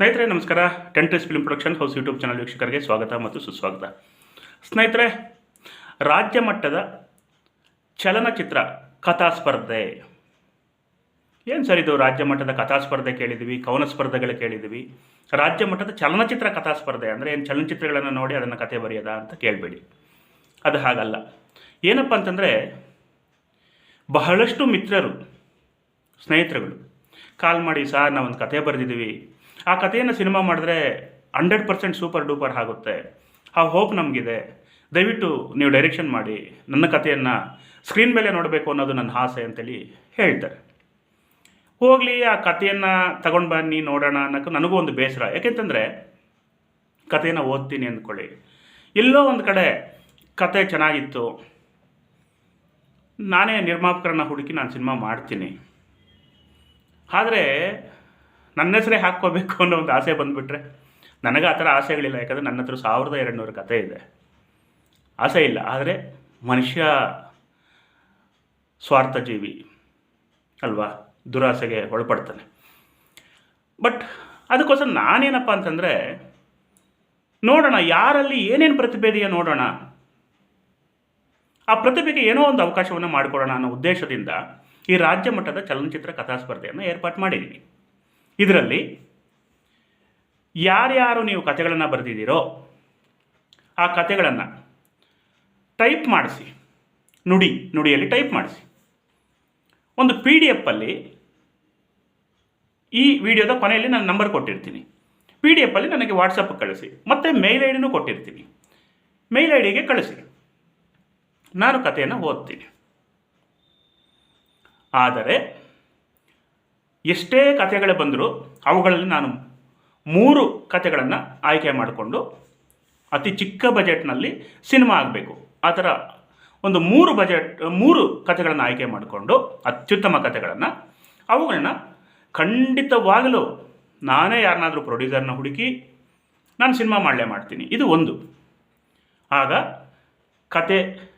ಸ್ನೇಹಿತರೆ, ನಮಸ್ಕಾರ. ಟೆಂಟ್ರಿಸ್ film production house YouTube channel ವೀಕ್ಷಕರಿಗೆ ಸ್ವಾಗತ ಮತ್ತು ಸುಸ್ವಾಗತ. ಸ್ನೇಹಿತರೆ, ರಾಜ್ಯ ಮಟ್ಟದ ಚಲನಚಿತ್ರ ಕಥಾ ಸ್ಪರ್ಧೆ. ಏನು ಸರ್ ಇದು? ರಾಜ್ಯ ಮಟ್ಟದ ಕಥಾ ಸ್ಪರ್ಧೆ ಕೇಳಿದ್ವಿ, ಕವನ ಸ್ಪರ್ಧೆಗಳು ಕೇಳಿದ್ವಿ. ರಾಜ್ಯ ಮಟ್ಟದ ಚಲನಚಿತ್ರ ಕಥಾ ಸ್ಪರ್ಧೆ ಅಂದರೆ ಏನು ಚಲನಚಿತ್ರಗಳನ್ನು ನೋಡಿ ಅದನ್ನು ಕತೆ ಬರೆಯೋದಾ ಅಂತ ಕೇಳಬೇಡಿ. ಅದು ಹಾಗಲ್ಲ. ಏನಪ್ಪ ಅಂತಂದರೆ, ಬಹಳಷ್ಟು ಮಿತ್ರರು, ಸ್ನೇಹಿತರುಗಳು, ಕಾಲ್ ಮಾಡಿ, ಸರ್, ನಾವೊಂದು ಕತೆ ಬರೆದಿದ್ದೀವಿ ಆ ಕಥೆಯನ್ನು ಸಿನಿಮಾ ಮಾಡಿದ್ರೆ ಹಂಡ್ರೆಡ್ ಪರ್ಸೆಂಟ್ ಸೂಪರ್ ಡೂಪರ್ ಆಗುತ್ತೆ. ಆ ಹೋಪ್ ನಮಗಿದೆ. ದಯವಿಟ್ಟು ನೀವು ಡೈರೆಕ್ಷನ್ ಮಾಡಿ. ನನ್ನ ಕಥೆಯನ್ನು ಸ್ಕ್ರೀನ್ ಮೇಲೆ ನೋಡಬೇಕು ಅನ್ನೋದು ನನ್ನ ಆಸೆ ಅಂತೇಳಿ ಹೇಳ್ತಾರೆ. ಹೋಗಲಿ, ಆ ಕಥೆಯನ್ನು ತಗೊಂಡು ಬನ್ನಿ, ನೋಡೋಣ ಅನ್ನೋಕ್ಕೆ ನನಗೂ ಒಂದು ಬೇಸರ. ಯಾಕೆಂತಂದರೆ ಕಥೆಯನ್ನು ಓದ್ತೀನಿ ಅಂದ್ಕೊಳ್ಳಿ. ಎಲ್ಲೋ ಒಂದು ಕಡೆ ಕತೆ ಚೆನ್ನಾಗಿತ್ತು. ನಾನೇ ನಿರ್ಮಾಪಕರನ್ನ ಹುಡುಕಿ ನಾನು ಸಿನಿಮಾ ಮಾಡ್ತೀನಿ. ಆದರೆ ನನ್ನ ಹೆಸರೇ ಹಾಕ್ಕೋಬೇಕು ಅನ್ನೋ ಒಂದು ಆಸೆ ಬಂದುಬಿಟ್ರೆ ನನಗೆ ಆ ಥರ ಆಸೆಗಳಿಲ್ಲ, ಯಾಕಂದರೆ ನನ್ನ ಹತ್ರ ಸಾವಿರದ ಎರಡುನೂರು ಕತೆ ಇದೆ. ಆಸೆ ಇಲ್ಲ, ಆದರೆ ಮನುಷ್ಯ ಸ್ವಾರ್ಥ ಜೀವಿ ಅಲ್ವಾ? ದುರಾಸೆಗೆ ಒಳಪಡ್ತಾನೆ. ಬಟ್ ಅದಕ್ಕೋಸ್ಕರ ನಾನೇನಪ್ಪ ಅಂತಂದರೆ, ನೋಡೋಣ, ಯಾರಲ್ಲಿ ಏನೇನು ಪ್ರತಿಭೆ ಇದೆಯೋ ನೋಡೋಣ. ಆ ಪ್ರತಿಭೆಗೆ ಏನೋ ಒಂದು ಅವಕಾಶವನ್ನು ಮಾಡಿಕೊಡೋಣ ಅನ್ನೋ ಉದ್ದೇಶದಿಂದ ಈ ರಾಜ್ಯ ಮಟ್ಟದ ಚಲನಚಿತ್ರ ಕಥಾ ಸ್ಪರ್ಧೆಯನ್ನು ಏರ್ಪಾಟ್ ಮಾಡಿದ್ದೀನಿ ಇದರಲ್ಲಿ ಯಾರ್ಯಾರು ನೀವು ಕಥೆಗಳನ್ನು ಬರೆದಿದ್ದೀರೋ ಆ ಕಥೆಗಳನ್ನು ಟೈಪ್ ಮಾಡಿಸಿ. ನುಡಿ, ನುಡಿಯಲ್ಲಿ ಟೈಪ್ ಮಾಡಿಸಿ. ಒಂದು ಪಿ ಡಿ ಎಫಲ್ಲಿ ಈ ವಿಡಿಯೋದ ಕೊನೆಯಲ್ಲಿ ನಾನು ನಂಬರ್ ಕೊಟ್ಟಿರ್ತೀನಿ. ಪಿ ಡಿ ಎಫಲ್ಲಿ ನನಗೆ ವಾಟ್ಸಪ್ ಕಳಿಸಿ, ಮತ್ತು ಮೇಲ್ ಐ ಡಿನೂ ಕೊಟ್ಟಿರ್ತೀನಿ. ಮೇಲ್ ಐ ಡಿಗೆ ಕಳಿಸಿ. ನಾನು ಕಥೆಯನ್ನು ಓದ್ತೀನಿ. ಆದರೆ ಎಷ್ಟೇ ಕಥೆಗಳು ಬಂದರೂ ಅವುಗಳಲ್ಲಿ ನಾನು ಮೂರು ಕಥೆಗಳನ್ನು ಆಯ್ಕೆ ಮಾಡಿಕೊಂಡು ಅತಿ ಚಿಕ್ಕ ಬಜೆಟ್ನಲ್ಲಿ ಸಿನಿಮಾ ಆಗಬೇಕು. ಆ ಥರ ಒಂದು ಮೂರು ಬಜೆಟ್, ಮೂರು ಕಥೆಗಳನ್ನು ಆಯ್ಕೆ ಮಾಡಿಕೊಂಡು ಅತ್ಯುತ್ತಮ ಕಥೆಗಳನ್ನು ಅವುಗಳನ್ನ ಖಂಡಿತವಾಗಲೂ ನಾನೇ ಯಾರನ್ನಾದರೂ ಪ್ರೊಡ್ಯೂಸರ್ನ ಹುಡುಕಿ ನಾನು ಸಿನಿಮಾ ಮಾಡಲೇ ಮಾಡ್ತೀನಿ. ಇದು ಒಂದು. ಆಗ ಕತೆ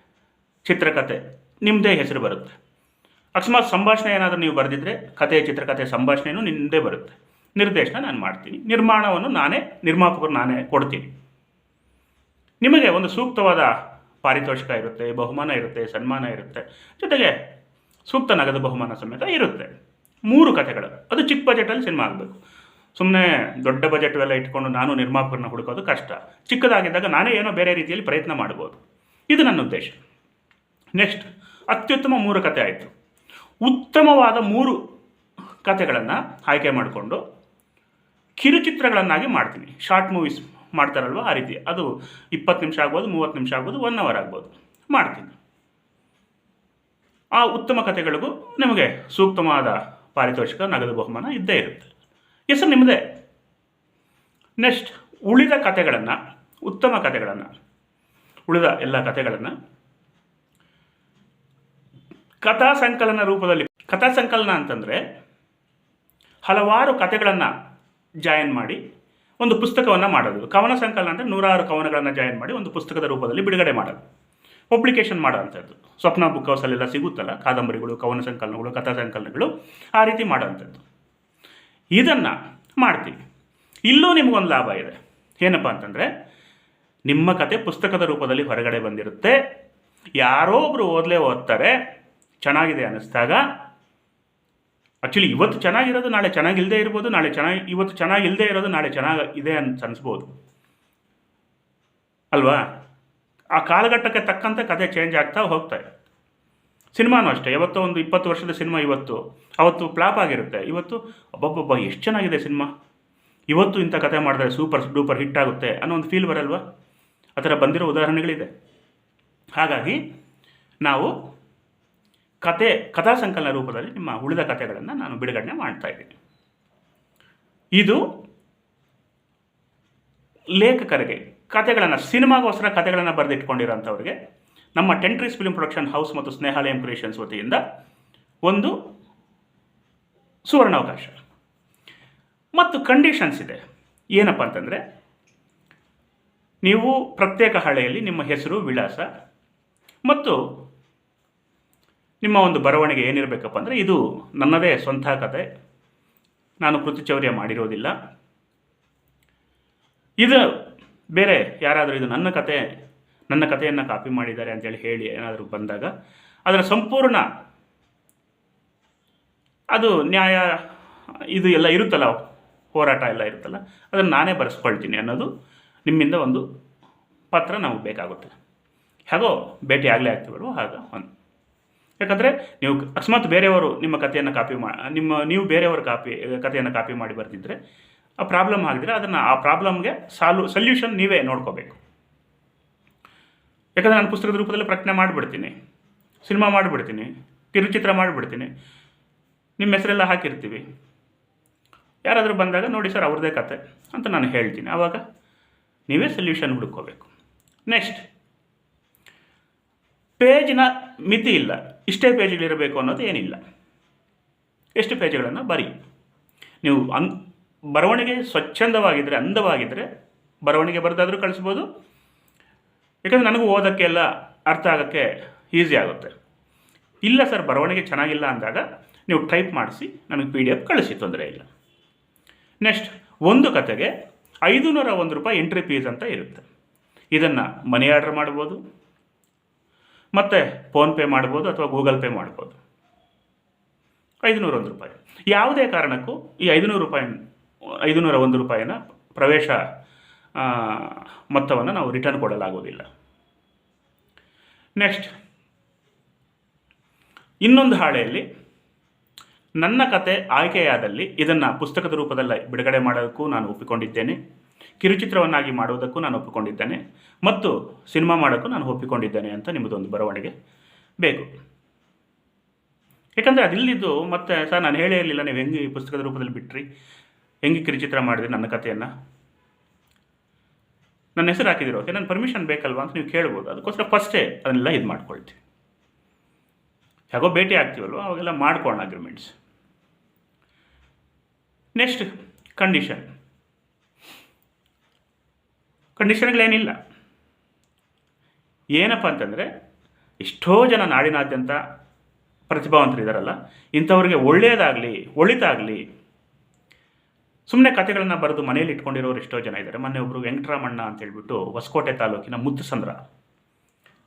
ಚಿತ್ರಕಥೆ ನಿಮ್ಮದೇ ಹೆಸರು ಬರುತ್ತೆ. ಅಕಸ್ಮಾತ್ ಸಂಭಾಷಣೆ ಏನಾದರೂ ನೀವು ಬರೆದಿದ್ದರೆ ಕತೆ ಚಿತ್ರಕಥೆ ಸಂಭಾಷಣೆಯೂ ನಿಂದೇ ಬರುತ್ತೆ. ನಿರ್ದೇಶನ ನಾನು ಮಾಡ್ತೀನಿ. ನಿರ್ಮಾಣವನ್ನು ನಾನೇ, ನಿರ್ಮಾಪಕರು ನಾನೇ ಕೊಡ್ತೀನಿ. ನಿಮಗೆ ಒಂದು ಸೂಕ್ತವಾದ ಪಾರಿತೋಷಿಕ ಇರುತ್ತೆ, ಬಹುಮಾನ ಇರುತ್ತೆ, ಸನ್ಮಾನ ಇರುತ್ತೆ. ಜೊತೆಗೆ ಸೂಕ್ತ ನಗದು ಬಹುಮಾನ ಸಮೇತ ಇರುತ್ತೆ. ಮೂರು ಕಥೆಗಳು. ಅದು ಚಿಕ್ಕ ಬಜೆಟಲ್ಲಿ ಸಿನಿಮಾ ಆಗಬೇಕು. ಸುಮ್ಮನೆ ದೊಡ್ಡ ಬಜೆಟ್ ಎಲ್ಲ ಇಟ್ಕೊಂಡು ನಾನು ನಿರ್ಮಾಪಕರನ್ನ ಹುಡುಕೋದು ಕಷ್ಟ. ಚಿಕ್ಕದಾಗಿದ್ದಾಗ ನಾನೇ ಏನೋ ಬೇರೆ ರೀತಿಯಲ್ಲಿ ಪ್ರಯತ್ನ ಮಾಡ್ಬೋದು. ಇದು ನನ್ನ ಉದ್ದೇಶ. ನೆಕ್ಸ್ಟ್, ಅತ್ಯುತ್ತಮ ಮೂರು ಕತೆ ಆಯಿತು. ಉತ್ತಮವಾದ ಮೂರು ಕತೆಗಳನ್ನು ಆಯ್ಕೆ ಮಾಡಿಕೊಂಡು ಕಿರುಚಿತ್ರಗಳನ್ನಾಗಿ ಮಾಡ್ತೀನಿ. ಶಾರ್ಟ್ ಮೂವೀಸ್ ಮಾಡ್ತಾರಲ್ವ ಆ ರೀತಿ. ಅದು ಇಪ್ಪತ್ತು ನಿಮಿಷ ಆಗ್ಬೋದು, ಮೂವತ್ತು ನಿಮಿಷ ಆಗ್ಬೋದು ಒನ್ ಅವರ್ ಆಗ್ಬೋದು. ಮಾಡ್ತೀನಿ. ಆ ಉತ್ತಮ ಕಥೆಗಳಿಗೂ ನಿಮಗೆ ಸೂಕ್ತವಾದ ಪಾರಿತೋಷಿಕ, ನಗದು ಬಹುಮಾನ ಇದ್ದೇ ಇರುತ್ತೆ. ಹೆಸರು ನಿಮ್ಮದೇ ನೆಕ್ಸ್ಟ್ ಉಳಿದ ಕಥೆಗಳನ್ನು, ಉತ್ತಮ ಕಥೆಗಳನ್ನು, ಉಳಿದ ಎಲ್ಲ ಕಥೆಗಳನ್ನು ಕಥಾ ಸಂಕಲನ ರೂಪದಲ್ಲಿ, ಕಥಾ ಸಂಕಲನ ಅಂತಂದರೆ ಹಲವಾರು ಕಥೆಗಳನ್ನು ಜಾಯಿನ್ ಮಾಡಿ ಒಂದು ಪುಸ್ತಕವನ್ನು ಮಾಡೋದು. ಕವನ ಸಂಕಲನ ಅಂದರೆ ನೂರಾರು ಕವನಗಳನ್ನು ಜಾಯಿನ್ ಮಾಡಿ ಒಂದು ಪುಸ್ತಕದ ರೂಪದಲ್ಲಿ ಬಿಡುಗಡೆ ಮಾಡೋದು. ಪಬ್ಲಿಕೇಶನ್ ಮಾಡೋವಂಥದ್ದು ಸ್ವಪ್ನ ಬುಕ್ ಹೌಸಲ್ಲೆಲ್ಲ ಸಿಗುತ್ತಲ್ಲ? ಕಾದಂಬರಿಗಳು, ಕವನ ಸಂಕಲನಗಳು, ಕಥಾ ಸಂಕಲನಗಳು ಆ ರೀತಿ ಮಾಡೋವಂಥದ್ದು ಇದನ್ನು ಮಾಡ್ತೀವಿ. ಇಲ್ಲೂ ನಿಮಗೊಂದು ಲಾಭ ಇದೆ. ಏನಪ್ಪ ಅಂತಂದರೆ ನಿಮ್ಮ ಕತೆ ಪುಸ್ತಕದ ರೂಪದಲ್ಲಿ ಹೊರಗಡೆ ಬಂದಿರುತ್ತೆ. ಯಾರೋ ಒಬ್ಬರು ಓದಲೇ ಓದ್ತಾರೆ. ಚೆನ್ನಾಗಿದೆ ಅನ್ನಿಸ್ದಾಗ ಆ್ಯಕ್ಚುಲಿ ಇವತ್ತು ಚೆನ್ನಾಗಿರೋದು, ನಾಳೆ ಚೆನ್ನಾಗಿಲ್ಲದೆ ಇರ್ಬೋದು, ನಾಳೆ ಚೆನ್ನಾಗಿ, ಇವತ್ತು ಚೆನ್ನಾಗಿಲ್ಲದೆ ಇರೋದು, ನಾಳೆ ಚೆನ್ನಾಗಿ ಇದೆ ಅಂತ ಅನಿಸ್ಬೋದು ಅಲ್ವಾ? ಆ ಕಾಲಘಟ್ಟಕ್ಕೆ ತಕ್ಕಂತೆ ಕತೆ ಚೇಂಜ್ ಆಗ್ತಾ ಹೋಗ್ತಾ ಇದೆ ಸಿನಿಮಾನೂ ಅಷ್ಟೇ. ಯಾವತ್ತೋ ಒಂದು ಇಪ್ಪತ್ತು ವರ್ಷದ ಸಿನಿಮಾ ಇವತ್ತು, ಅವತ್ತು ಫ್ಲಾಪ್ ಆಗಿರುತ್ತೆ. ಇವತ್ತು ಒಬ್ಬೊಬ್ಬೊಬ್ಬ ಎಷ್ಟು ಚೆನ್ನಾಗಿದೆ ಸಿನಿಮಾ. ಇವತ್ತು ಇಂಥ ಕತೆ ಮಾಡಿದ್ರೆ ಸೂಪರ್, ಡೂಪರ್ ಹಿಟ್ ಆಗುತ್ತೆ ಅನ್ನೋ ಒಂದು ಫೀಲ್ ಬರಲ್ವಾ? ಆ ಥರ ಬಂದಿರೋ ಉದಾಹರಣೆಗಳಿದೆ. ಹಾಗಾಗಿ, ನಾವು ಕತೆ ಕಥಾ ಸಂಕಲನ ರೂಪದಲ್ಲಿ ನಿಮ್ಮ ಉಳಿದ ಕಥೆಗಳನ್ನು ನಾನು ಬಿಡುಗಡೆ ಮಾಡ್ತಾ ಇದ್ದೀನಿ. ಇದು ಲೇಖಕರಿಗೆ, ಕಥೆಗಳನ್ನು, ಸಿನಿಮಾಗೋಸ್ಕರ ಕಥೆಗಳನ್ನು ಬರೆದಿಟ್ಕೊಂಡಿರೋಂಥವ್ರಿಗೆ ನಮ್ಮ ಟೆಂಟ್ರೀಸ್ ಫಿಲ್ಮ್ ಪ್ರೊಡಕ್ಷನ್ ಹೌಸ್ ಮತ್ತು ಸ್ನೇಹಾಲಯಂ ಕ್ರಿಯೇಷನ್ಸ್ ವತಿಯಿಂದ ಒಂದು ಸುವರ್ಣಾವಕಾಶ. ಮತ್ತು ಕಂಡೀಷನ್ಸ್ ಇದೆ. ಏನಪ್ಪ ಅಂತಂದರೆ, ನೀವು ಪ್ರತ್ಯೇಕ ಹಳೆಯಲ್ಲಿ ನಿಮ್ಮ ಹೆಸರು, ವಿಳಾಸ ಮತ್ತು ನಿಮ್ಮ ಒಂದು ಬರವಣಿಗೆ ಏನಿರಬೇಕಪ್ಪ ಅಂದರೆ ಇದು ನನ್ನದೇ ಸ್ವಂತ ಕತೆ. ನಾನು ಕೃತಿಚೌರ್ಯ ಮಾಡಿರೋದಿಲ್ಲ. ಇದು ಬೇರೆ ಯಾರಾದರೂ ಇದು ನನ್ನ ಕತೆ, ನನ್ನ ಕಥೆಯನ್ನು ಕಾಪಿ ಮಾಡಿದ್ದಾರೆ ಅಂತೇಳಿ ಹೇಳಿ ಏನಾದರೂ ಬಂದಾಗ ಅದರ ಸಂಪೂರ್ಣ ಅದು ನ್ಯಾಯ, ಇದು ಎಲ್ಲ ಇರುತ್ತಲ್ಲ, ಹೋರಾಟ ಎಲ್ಲ ಇರುತ್ತಲ್ಲ, ಅದನ್ನು ನಾನೇ ಬರೆಸ್ಕೊಳ್ತೀನಿ ಅನ್ನೋದು ನಿಮ್ಮಿಂದ ಒಂದು ಪತ್ರ ನಮಗೆ ಬೇಕಾಗುತ್ತೆ. ಹಾಗೋ ಭೇಟಿ ಆಗಲೇ ಆಗ್ತೀವಲ್ವ ಆಗ ಒಂದು. ಯಾಕಂದರೆ ನೀವು ಅಕಸ್ಮಾತ್ ಬೇರೆಯವರು ನಿಮ್ಮ ಕಥೆಯನ್ನು ಕಾಪಿ ಮಾ ನಿಮ್ಮ, ನೀವು ಬೇರೆಯವರ ಕಾಪಿ ಕಥೆಯನ್ನು ಕಾಪಿ ಮಾಡಿ ಬರ್ತಿದ್ರೆ ಆ ಪ್ರಾಬ್ಲಮ್ ಆಗಿದ್ರೆ ಅದನ್ನು ಆ ಪ್ರಾಬ್ಲಮ್ಗೆ ಸಾಲು ಸೊಲ್ಯೂಷನ್ ನೀವೇ ನೋಡ್ಕೋಬೇಕು. ಯಾಕಂದರೆ ನಾನು ಪುಸ್ತಕದ ರೂಪದಲ್ಲಿ ಪ್ರಕಟಣೆ ಮಾಡಿಬಿಡ್ತೀನಿ, ಸಿನಿಮಾ ಮಾಡಿಬಿಡ್ತೀನಿ, ಕಿರುಚಿತ್ರ ಮಾಡಿಬಿಡ್ತೀನಿ, ನಿಮ್ಮ ಹೆಸರೆಲ್ಲ ಹಾಕಿರ್ತೀವಿ. ಯಾರಾದರೂ ಬಂದಾಗ ನೋಡಿ ಸರ್ ಅವ್ರದ್ದೇ ಕತೆ ಅಂತ ನಾನು ಹೇಳ್ತೀನಿ. ಆವಾಗ ನೀವೇ ಸೊಲ್ಯೂಷನ್ ಹುಡುಕೋಬೇಕು. ನೆಕ್ಸ್ಟ್ ಪೇಜಿನ ಮಿತಿ ಇಲ್ಲ. ಇಷ್ಟೇ ಪೇಜ್ಗಳಿರಬೇಕು ಅನ್ನೋದು ಏನಿಲ್ಲ. ಎಷ್ಟು ಪೇಜ್ಗಳನ್ನು ಬರಿ. ನೀವು ಅನ್, ಬರವಣಿಗೆ ಸ್ವಚ್ಛಂದವಾಗಿದ್ದರೆ ಅಂದವಾಗಿದ್ದರೆ ಬರವಣಿಗೆ ಬರೆದಾದರೂ ಕಳಿಸ್ಬೋದು. ಯಾಕಂದರೆ ನನಗೂ ಓದೋಕ್ಕೆಲ್ಲ ಅರ್ಥ ಆಗೋಕ್ಕೆ ಈಸಿ ಆಗುತ್ತೆ. ಇಲ್ಲ ಸರ್, ಬರವಣಿಗೆ ಚೆನ್ನಾಗಿಲ್ಲ ಅಂದಾಗ ನೀವು ಟೈಪ್ ಮಾಡಿಸಿ ನನಗೆ ಪಿ ಡಿ ಎಫ್ ಕಳಿಸಿ, ತೊಂದರೆ ಇಲ್ಲ. ನೆಕ್ಸ್ಟ್ ಒಂದು ಕತೆಗೆ ಐದುನೂರ ಒಂದು ರೂಪಾಯಿ ಎಂಟ್ರಿ ಫೀಸ್ ಅಂತ ಇರುತ್ತೆ. ಇದನ್ನು ಮನಿ ಆರ್ಡ್ರ್ ಮಾಡ್ಬೋದು. ಮತ್ತು ಫೋನ್ಪೇ ಮಾಡ್ಬೋದು ಅಥವಾ ಗೂಗಲ್ ಪೇ ಮಾಡ್ಬೋದು. ಐದುನೂರ ಒಂದು ರೂಪಾಯಿ. ಯಾವುದೇ ಕಾರಣಕ್ಕೂ ಈ ಐದುನೂರು ರೂಪಾಯಿ, ಐದುನೂರ ಒಂದು ರೂಪಾಯಿನ ಪ್ರವೇಶ ಮೊತ್ತವನ್ನು ನಾವು ರಿಟರ್ನ್ ಕೊಡಲಾಗುವುದಿಲ್ಲ. ನೆಕ್ಸ್ಟ್ ಇನ್ನೊಂದು ಹಾಳೆಯಲ್ಲಿ ನನ್ನ ಕತೆ ಆಯ್ಕೆಯಾದಲ್ಲಿ ಇದನ್ನು ಪುಸ್ತಕದ ರೂಪದಲ್ಲಿ ಬಿಡುಗಡೆ ಮಾಡೋದಕ್ಕೂ ನಾನು ಒಪ್ಪಿಕೊಂಡಿದ್ದೇನೆ. ಕಿರುಚಿತ್ರವನ್ನಾಗಿ ಮಾಡುವುದಕ್ಕೂ ನಾನು ಒಪ್ಪಿಕೊಂಡಿದ್ದೇನೆ ಮತ್ತು ಸಿನಿಮಾ ಮಾಡೋಕ್ಕೂ ನಾನು ಒಪ್ಪಿಕೊಂಡಿದ್ದೇನೆ ಅಂತ ನಿಮ್ಮದೊಂದು ಬರವಣಿಗೆ. ಬೇಕು. ಯಾಕಂದರೆ ಅದಿಲ್ಲಿದ್ದು ಮತ್ತೆ ಸರ್, ನಾನು ಹೇಳೇ ಇರಲಿಲ್ಲ, ನೀವು ಹೆಂಗೆ ಈ ಪುಸ್ತಕದ ರೂಪದಲ್ಲಿ ಬಿಟ್ರಿ? ಹೆಂಗೆ ಕಿರುಚಿತ್ರ ಮಾಡಿದ್ರಿ ನನ್ನ ಕಥೆಯನ್ನು? ನನ್ನ ಹೆಸರು ಹಾಕಿದಿರೋ ಓಕೆ, ನನ್ನ ಪರ್ಮಿಷನ್ ಬೇಕಲ್ವಾ ಅಂತ ನೀವು ಕೇಳ್ಬೋದು. ಅದಕ್ಕೋಸ್ಕರ ಫಸ್ಟೇ ಅದನ್ನೆಲ್ಲ ಇದು ಮಾಡ್ಕೊಳ್ತೀವಿ. ಹೇಗೋ ಭೇಟಿ ಆಗ್ತೀವಲ್ವ? ಅವಾಗೆಲ್ಲ ಮಾಡ್ಕೊಳ್ಳೋಣ ಅಗ್ರಿಮೆಂಟ್ಸ್ ನೆಕ್ಸ್ಟ್ ಕಂಡೀಷನ್ ಕಂಡೀಷನ್ಗಳೇನಿಲ್ಲ. ಏನಪ್ಪ ಅಂತಂದರೆ, ಎಷ್ಟೋ ಜನ ನಾಡಿನಾದ್ಯಂತ ಪ್ರತಿಭಾವಂತರು ಇದ್ದಾರಲ್ಲ ಇಂಥವ್ರಿಗೆ ಒಳ್ಳೆಯದಾಗಲಿ ಒಳಿತಾಗಲಿ ಸುಮ್ಮನೆ ಕಥೆಗಳನ್ನು ಬರೆದು ಮನೇಲಿ ಇಟ್ಕೊಂಡಿರೋರು ಎಷ್ಟೋ ಜನ ಇದ್ದಾರೆ ಮೊನ್ನೆ ಒಬ್ಬರು ವೆಂಕಟರಾಮಣ್ಣ ಅಂತ ಹೇಳ್ಬಿಟ್ಟು ಹೊಸಕೋಟೆ ತಾಲೂಕಿನ ಮುದ್ದುಸಂದ್ರ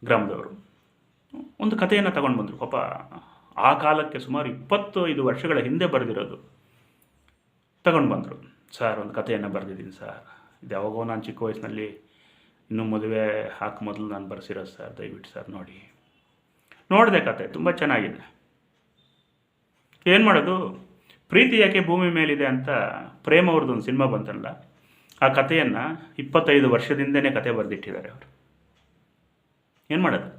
ಗ್ರಾಮದವರು. ಒಂದು ಕಥೆಯನ್ನು ತಗೊಂಡು ಬಂದರು. ಪಾಪ ಆ ಕಾಲಕ್ಕೆ ಸುಮಾರು ಇಪ್ಪತ್ತೈದು ವರ್ಷಗಳ ಹಿಂದೆ ಬರೆದಿರೋದು. ತಗೊಂಡು ಬಂದರು. ಸರ್, ಒಂದು ಕಥೆಯನ್ನು ಬರೆದಿದ್ದೀನಿ, ಸರ್. ಇದು ಯಾವಾಗೋ ನಾನು ಚಿಕ್ಕ ವಯಸ್ಸಿನಲ್ಲಿ ಇನ್ನೂ ಮದುವೆ ಹಾಕಿ ಮೊದಲು ನಾನು ಬರ್ಸಿರೋದು ಸರ್ ದಯವಿಟ್ಟು ಸರ್ ನೋಡಿ. ನೋಡಿದೆ ಕತೆ, ತುಂಬ ಚೆನ್ನಾಗಿದೆ. ಏನು ಮಾಡೋದು? ಪ್ರೀತಿ ಯಾಕೆ ಭೂಮಿ ಮೇಲಿದೆ ಅಂತ ಪ್ರೇಮ್ ಅವ್ರದ್ದು ಒಂದು ಸಿನಿಮಾ ಬಂತಲ್ಲ, ಆ ಕಥೆಯನ್ನು ಇಪ್ಪತ್ತೈದು ವರ್ಷದಿಂದನೇ ಕತೆ ಬರೆದಿಟ್ಟಿದ್ದಾರೆ ಅವರು. ಏನು ಮಾಡೋದು?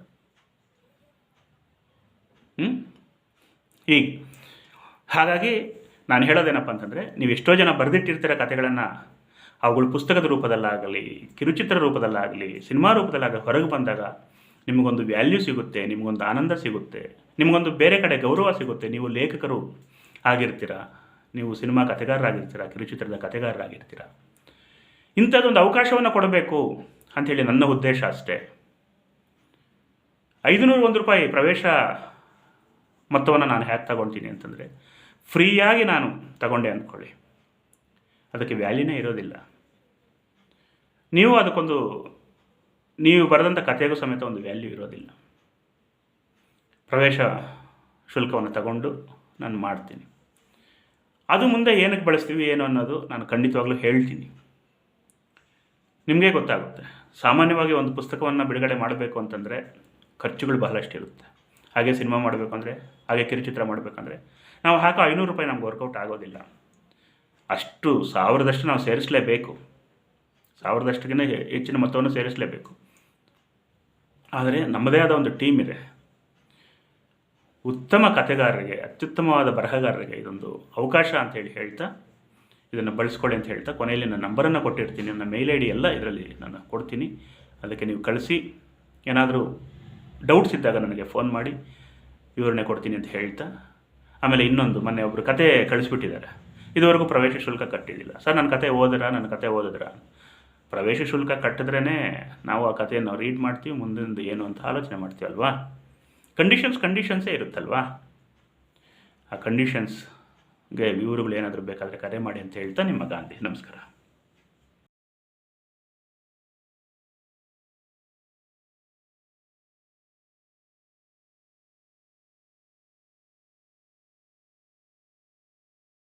ಹ್ಞೂ ಹೀಗೆ ಹಾಗಾಗಿ ನಾನು ಹೇಳೋದೇನಪ್ಪ ಅಂತಂದರೆ, ನೀವು ಎಷ್ಟೋ ಜನ ಬರೆದಿಟ್ಟಿರ್ತೀರ ಕಥೆಗಳನ್ನು ಅವುಗಳು ಪುಸ್ತಕದ ರೂಪದಲ್ಲಾಗಲಿ, ಕಿರುಚಿತ್ರ ರೂಪದಲ್ಲಾಗಲಿ, ಸಿನಿಮಾ ರೂಪದಲ್ಲಾಗಲಿ ಹೊರಗೆ ಬಂದಾಗ ನಿಮಗೊಂದು ವ್ಯಾಲ್ಯೂ ಸಿಗುತ್ತೆ, ನಿಮಗೊಂದು ಆನಂದ ಸಿಗುತ್ತೆ, ನಿಮಗೊಂದು ಬೇರೆ ಕಡೆ ಗೌರವ ಸಿಗುತ್ತೆ. ನೀವು ಲೇಖಕರು ಆಗಿರ್ತೀರ, ನೀವು ಸಿನಿಮಾ ಕಥೆಗಾರರಾಗಿರ್ತೀರ, ಕಿರುಚಿತ್ರದ ಕಥೆಗಾರರಾಗಿರ್ತೀರ. ಇಂಥದ್ದೊಂದು ಅವಕಾಶವನ್ನು ಕೊಡಬೇಕು ಅಂಥೇಳಿ ನನ್ನ ಉದ್ದೇಶ ಅಷ್ಟೇ. ಐದುನೂರು ಒಂದು ರೂಪಾಯಿ ಪ್ರವೇಶ ಮೊತ್ತವನ್ನು ನಾನು ಹ್ಯಾಕ್ ತಗೊಳ್ತೀನಿ ಅಂತಂದರೆ, ಫ್ರೀಯಾಗಿ ನಾನು ತಗೊಂಡೆ ಅಂದ್ಕೊಳ್ಳಿ. ಅದಕ್ಕೆ ವ್ಯಾಲ್ಯೂನೇ ಇರೋದಿಲ್ಲ. ನೀವು ಅದಕ್ಕೊಂದು, ನೀವು ಬರೆದಂಥ ಕಥೆಗೂ ಸಮೇತ ಒಂದು ವ್ಯಾಲ್ಯೂ ಇರೋದಿಲ್ಲ. ಪ್ರವೇಶ ಶುಲ್ಕವನ್ನು ತಗೊಂಡು ನಾನು ಮಾಡ್ತೀನಿ. ಅದು ಮುಂದೆ ಏನಕ್ಕೆ ಬಳಸ್ತೀವಿ, ಏನು ಅನ್ನೋದು ನಾನು ಖಂಡಿತವಾಗ್ಲೂ ಹೇಳ್ತೀನಿ. ನಿಮಗೆ ಗೊತ್ತಾಗುತ್ತೆ. ಸಾಮಾನ್ಯವಾಗಿ ಒಂದು ಪುಸ್ತಕವನ್ನು ಬಿಡುಗಡೆ ಮಾಡಬೇಕು ಅಂತಂದರೆ ಖರ್ಚುಗಳು ಬಹಳಷ್ಟು ಇರುತ್ತೆ. ಹಾಗೆ ಸಿನಿಮಾ ಮಾಡಬೇಕು ಅಂದರೆ, ಹಾಗೆ ಕಿರುಚಿತ್ರ ಮಾಡಬೇಕಂದ್ರೆ, ನಾವು ಹಾಕೋ ಐನೂರು ರೂಪಾಯಿ ನಮ್ಗೆ ವರ್ಕೌಟ್ ಆಗೋದಿಲ್ಲ. ಅಷ್ಟು ಸಾವಿರದಷ್ಟು ನಾವು ಸೇರಿಸಲೇಬೇಕು. ಸಾವಿರದಷ್ಟಕ್ಕಿಂತ ಹೆಚ್ಚಿನ ಮೊತ್ತವನ್ನು ಸೇರಿಸಲೇಬೇಕು. ಆದರೆ ನಮ್ಮದೇ ಆದ ಒಂದು ಟೀಮ್ ಇದೆ. ಉತ್ತಮ ಕಥೆಗಾರರಿಗೆ, ಅತ್ಯುತ್ತಮವಾದ ಬರಹಗಾರರಿಗೆ ಇದೊಂದು ಅವಕಾಶ ಅಂತ ಹೇಳಿ ಹೇಳ್ತಾ, ಇದನ್ನು ಬಳಸ್ಕೊಳ್ಳಿ ಅಂತ ಹೇಳ್ತಾ ಕೊನೆಯಲ್ಲಿ ನನ್ನ ನಂಬರನ್ನು ಕೊಟ್ಟಿರ್ತೀನಿ. ನನ್ನ ಮೇಲ್ ಐ ಎಲ್ಲ ಇದರಲ್ಲಿ ನಾನು ಕೊಡ್ತೀನಿ. ಅದಕ್ಕೆ ನೀವು ಕಳಿಸಿ. ಏನಾದರೂ ಡೌಟ್ಸ್ ಇದ್ದಾಗ ನನಗೆ ಫೋನ್ ಮಾಡಿ. ವಿವರಣೆ ಕೊಡ್ತೀನಿ ಅಂತ ಹೇಳ್ತಾ, ಆಮೇಲೆ ಇನ್ನೊಂದು ಮೊನ್ನೆ ಒಬ್ಬರು ಕತೆ ಕಳಿಸ್ಬಿಟ್ಟಿದ್ದಾರೆ. ಇದುವರೆಗೂ ಪ್ರವೇಶ ಶುಲ್ಕ ಕಟ್ಟಿದ್ದಿಲ್ಲ. ಸರ್, ನನ್ನ ಕತೆ ಓದಿದ್ರ? ನನ್ನ ಕತೆ ಓದಿದ್ರ? ಪ್ರವೇಶ ಶುಲ್ಕ ಕಟ್ಟಿದ್ರೇ ನಾವು ಆ ಕಥೆಯನ್ನು ರೀಡ್ ಮಾಡ್ತೀವಿ, ಮುಂದಿಂದು ಏನು ಅಂತ ಆಲೋಚನೆ ಮಾಡ್ತೀವಲ್ವಾ ಕಂಡೀಷನ್ಸ್, ಕಂಡೀಷನ್ಸೇ ಇರುತ್ತಲ್ವಾ? ಆ ಕಂಡೀಷನ್ಸ್ಗೆ ವಿವರಗಳು ಏನಾದರೂ ಬೇಕಾದರೆ ಕರೆ ಮಾಡಿ ಅಂತ ಹೇಳ್ತಾ ನಿಮ್ಮ ಗಾಂಧಿ. ನಮಸ್ಕಾರ.